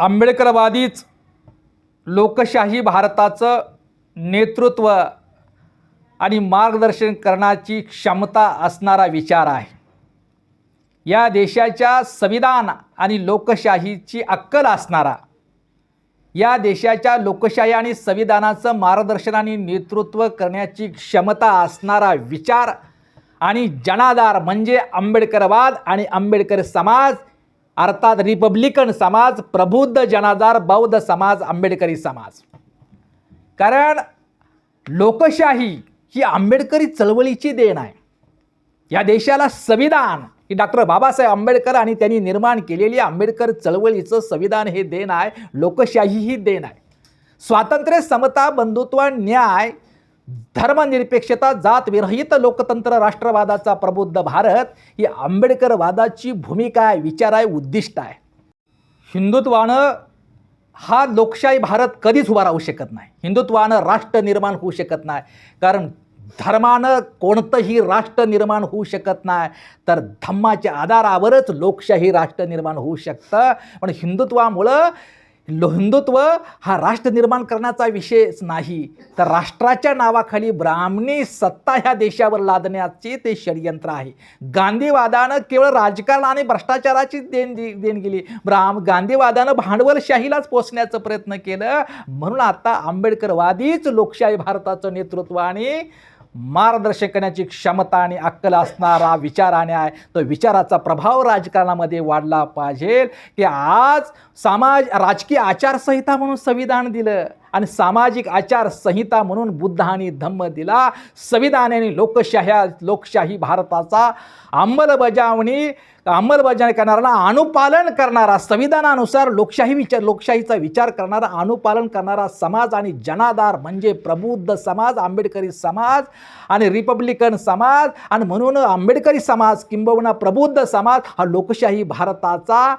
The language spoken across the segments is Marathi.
आंबेडकरवादीच लोकशाही भारताचं नेतृत्व आणि मार्गदर्शन करण्याची क्षमता असणारा विचार आहे. या देशाच्या संविधान आणि लोकशाहीची अक्कल असणारा या देशाच्या लोकशाही आणि संविधानाचं मार्गदर्शन आणि नेतृत्व करण्याची क्षमता असणारा विचार आणि जनाधार म्हणजे आंबेडकरवाद आणि आंबेडकर समाज अर्थात रिपब्लिकन समाज प्रबुद्ध जनाधार बौद्ध समाज आंबेडकरी समाज. कारण लोकशाही ही आंबेडकरी चळवळीची देण आहे. या देशाला संविधान की डॉक्टर बाबासाहेब आंबेडकर आणि त्यांनी निर्माण केलेली आंबेडकर चळवळीचं संविधान हे देण आहे लोकशाही ही देण आहे. स्वातंत्र्य समता बंधुत्व न्याय धर्मनिरपेक्षता जातविरहित लोकतंत्र राष्ट्रवादाचा प्रबुद्ध भारत ही आंबेडकरवादाची भूमिका आहे विचार आहे उद्दिष्ट आहे. हिंदुत्वानं हा लोकशाही भारत कधीच उभा राहू शकत नाही. हिंदुत्वानं राष्ट्र निर्माण होऊ शकत नाही. कारण धर्मानं कोणतंही राष्ट्र निर्माण होऊ शकत नाही. तर धम्माच्या आधारावरच लोकशाही राष्ट्र निर्माण होऊ शकतं. पण हिंदुत्वामुळं हिंदुत्व हा राष्ट्र निर्माण करण्याचा विषयच नाही. तर राष्ट्राच्या नावाखाली ब्राह्मणी सत्ता ह्या देशावर लादण्याचे ते षडयंत्र आहे. गांधीवादानं केवळ राजकारण आणि भ्रष्टाचाराची देण दि देण गेली. ब्राम गांधीवादानं भांडवलशाहीलाच पोचण्याचा प्रयत्न केलं. म्हणून आता आंबेडकरवादीच लोकशाही भारताचं नेतृत्व आणि मार्गदर्शन करण्याची क्षमता आणि अक्कल असणारा विचाराने आहे तो विचाराचा प्रभाव राजकारणामध्ये वाढला पाहिजे की आज समाज राजकीय आचारसंहिता म्हणून संविधान दिलं. आणि सामाजिक आचारसंहिता म्हणून बुद्धाने धम्म दिला. संविधानाने लोकशाह्या लोकशाही लोकशाही भारताचा अंमलबजावणी अंमलबजावणी करणारा अनुपालन करणारा संविधानानुसार लोकशाही विचार लोकशाहीचा विचार करणारा अनुपालन करणारा समाज आणि जनाधार म्हणजे प्रबुद्ध समाज आंबेडकरी समाज आणि रिपब्लिकन समाज. आणि म्हणून आंबेडकरी समाज किंबहुना प्रबुद्ध समाज हा लोकशाही भारताचा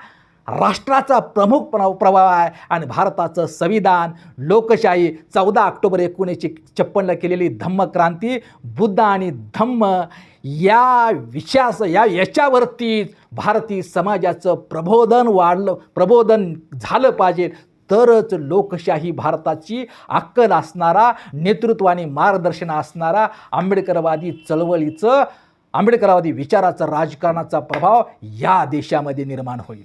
राष्ट्राचा प्रमुख प्रभाव प्रभाव आहे आणि भारताचं संविधान लोकशाही चौदा ऑक्टोबर एकोणीसशे छप्पनला केलेली धम्मक्रांती बुद्ध आणि धम्म या विषयास या याच्यावरतीच भारतीय समाजाचं प्रबोधन वाढलं प्रबोधन झालं पाहिजे. तरच लोकशाही भारताची अक्कल असणारा नेतृत्व आणि मार्गदर्शन असणारा आंबेडकरवादी चळवळीचं आंबेडकरवादी विचाराचा राजकारणाचा प्रभाव या देशामध्ये निर्माण होईल.